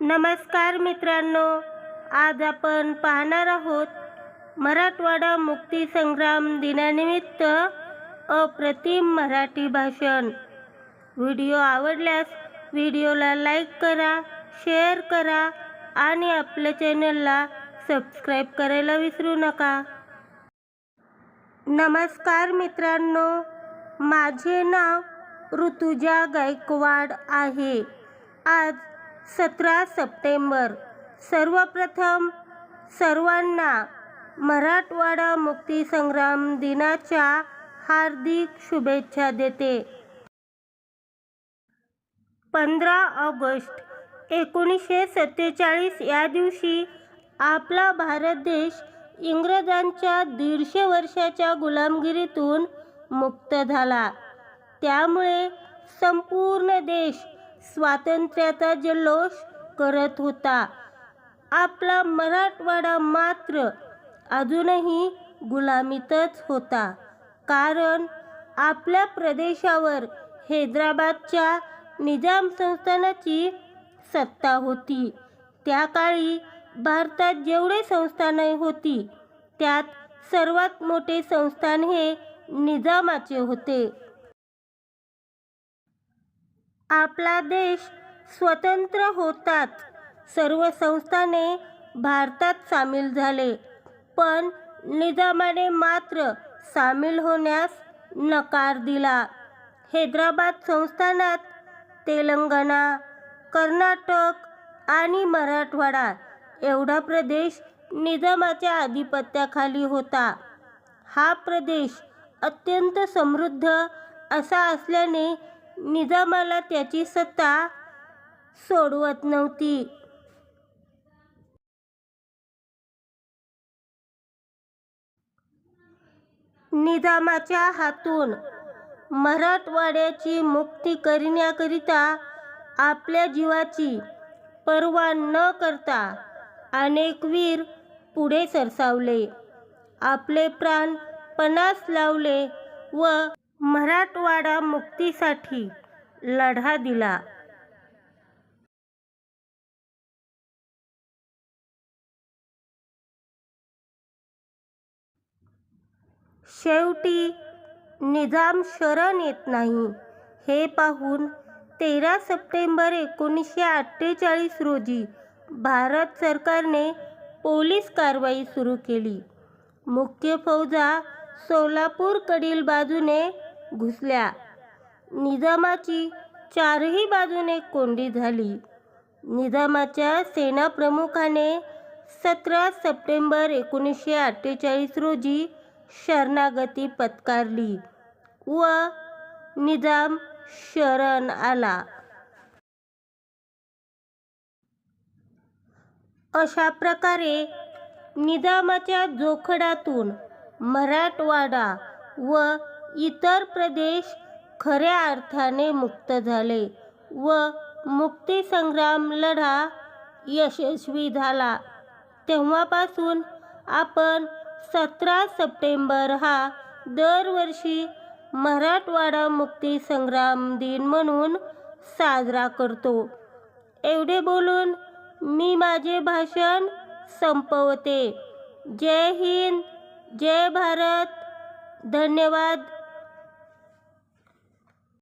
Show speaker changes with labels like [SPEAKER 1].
[SPEAKER 1] नमस्कार मित्रांनो आज आपण पाहणार आहोत मराठवाडा मुक्ती संग्राम दिनानिमित्त अप्रतिम मराठी भाषण. व्हिडिओ आवडल्यास व्हिडिओला लाईक करा शेअर करा आणि आपल्या चॅनलला सबस्क्राईब करायला विसरू नका. नमस्कार मित्रांनो माझे नाव ऋतुजा गायकवाड आहे. आज सतरा सप्टेंबर. सर्वप्रथम सर्वांना मराठवाडा मुक्तीसंग्राम दिनाच्या हार्दिक शुभेच्छा देते. पंधरा ऑगस्ट एकोणीसशे सत्तेचाळीस या दिवशी आपला भारत देश इंग्रजांच्या दीडशे वर्षाच्या गुलामगिरीतून मुक्त झाला. त्यामुळे संपूर्ण देश स्वातंत्र्याचा जल्लोष करत होता. आपला मराठवाडा मात्र अजूनही गुलामीतच होता. कारण आपल्या प्रदेशावर हैदराबादच्या निजाम संस्थानाची सत्ता होती. त्या काळी भारतात जेवढे संस्थाने होती त्यात सर्वात मोठे संस्थान हे निजामाचे होते. आपला देश स्वतंत्र होताच सर्व संस्थाने भारतात सामील झाले पण निजामाने मात्र सामील होण्यास नकार दिला. हैदराबाद संस्थानात तेलंगणा कर्नाटक आणि मराठवाडा एवढा प्रदेश निजामाच्या आधिपत्याखाली होता. हा प्रदेश अत्यंत समृद्ध असा असल्याने निजामाला त्याची सत्ता सोडवत नव्हती. निजामाच्या हातून मराठवाड्याची मुक्ती करण्याकरिता आपल्या जीवाची पर्वा न करता अनेक वीर पुढे सरसावले. आपले प्राण पणास लावले व मराठवाडा मुक्तीसाठी लढा दिला. शेवटी निजाम शरण येत नाही. हे पाहून तेरा सप्टेंबर एकोणीसशे अठ्ठेचाळीस रोजी भारत सरकारने पोलीस कारवाई सुरू केली. मुख्य फौजा सोलापूरकडील बाजूने घुसल्या. निजामाची चारही बाजूने कोंडी झाली. निजामाच्या सेनाप्रमुखाने सतरा सप्टेंबर एकोणीसशे अठ्ठेचाळीस रोजी शरणागती पत्कारली व निजाम शरण आला. अशा प्रकारे निजामाच्या जोखडातून मराठवाडा व इतर प्रदेश खऱ्या अर्थाने मुक्त झाले व मुक्तीसंग्राम लढा यशस्वी झाला. तेव्हापासून आपण सतरा सप्टेंबर हा दरवर्षी मराठवाडा मुक्ती संग्राम दिन म्हणून साजरा करतो. एवढे बोलून मी माझे भाषण संपवते. जय हिंद जय भारत. धन्यवाद.